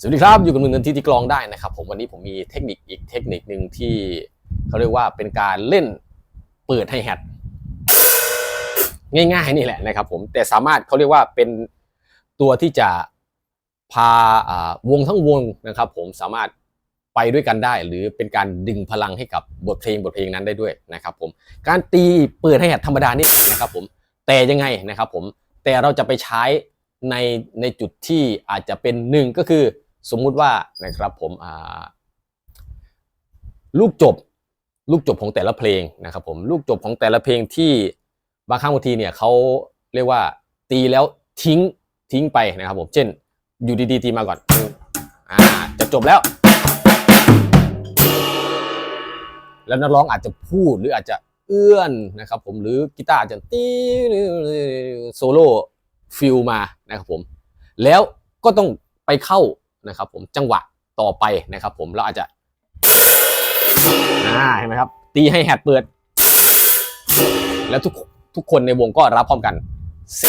สวัสดีครับ อยู่กับหนึ่งนาทีที่กลองได้นะครับ ผมวันนี้ผมมีเทคนิคอีกเทคนิคหนึ่งที่เขาเรียกว่าเป็นการเล่นเปิดไฮแฮทง่ายๆนี่แหละนะครับ ผมแต่สามารถเขาเรียกว่าเป็นตัวที่จะพาอ่าวงทั้งวงนะครับ ผมสามารถไปด้วยกันได้ หรือเป็นการดึงพลังให้กับบทเพลงบทเพลงนั้นได้ด้วยนะครับ ผมการตีเปิดไฮแฮทธรรมดานี่นะครับ ผมแต่ยังไงนะครับ ผมแต่เราจะไปใช้ในในจุดที่อาจจะเป็นหนึ่งก็คือ สมมุติว่านะครับผมลูกจบลูกจบของแต่ละเพลงนะครับผมลูกจบของแต่ละเพลงที่บางครั้งบางทีเนี่ยเขาเรียกว่าตีแล้วทิ้งทิ้งไปนะครับผมเช่น อยู่ดีๆตีมาก่อนอ่าจะจบแล้ว แล้วนักร้องอาจจะพูดหรืออาจจะเอื้อนนะครับผมหรือกีตาร์อาจจะตีโซโล่ฟิลมานะครับผมแล้วก็ต้องไปเข้า นะครับผมจังหวะต่อไปนะครับผมเราอาจจะอ่าเห็นไหมครับ ตีให้แฮดเปิด แล้วทุกทุกคนในวงก็รับพร้อมกัน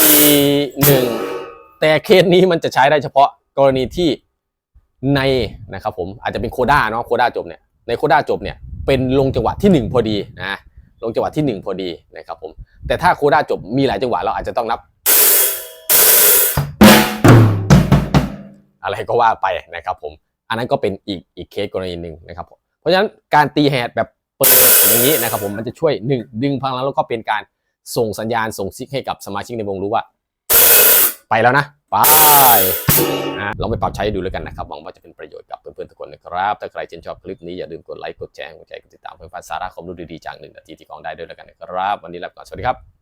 4 1 แต่เคสนี้มันจะใช้ได้เฉพาะกรณีที่ในนะครับผมอาจจะเป็นโคด้าเนาะโคด้าจบเนี่ยในโคด้าจบเนี่ยเป็นลงจังหวะที่ 1 พอดีนะลงจังหวะที่ 1 พอดีนะครับผมแต่ถ้าโคด้าจบมีหลายจังหวะเราอาจจะต้องนับ อะไรก็ว่าไปนะครับผม อันนั้นก็เป็นอีกอีกเคสกรณีหนึ่งนะครับผมเพราะฉะนั้นการตีแฮดแบบเปิดอย่างนี้นะครับผมมันจะช่วยหนึ่งดึงพลังแล้วก็เป็นการส่งสัญญาณส่งซิกให้กับสมาชิกในวงรู้ว่า ไปแล้วนะไปนะลองไปปรับใช้ดูแล้วกันนะครับหวังว่าจะเป็นประโยชน์กับเพื่อนๆทุกคนนะครับ ถ้าใครชื่นชอบคลิปนี้อย่าลืมกดไลค์กดแชร์กดใจกดติดตามเพื่อนๆสาระความรู้ดีๆจากหนึ่งนาทีที่กองได้ด้วยแล้วกันนะครับ วันนี้ลาไปก่อนสวัสดีครับ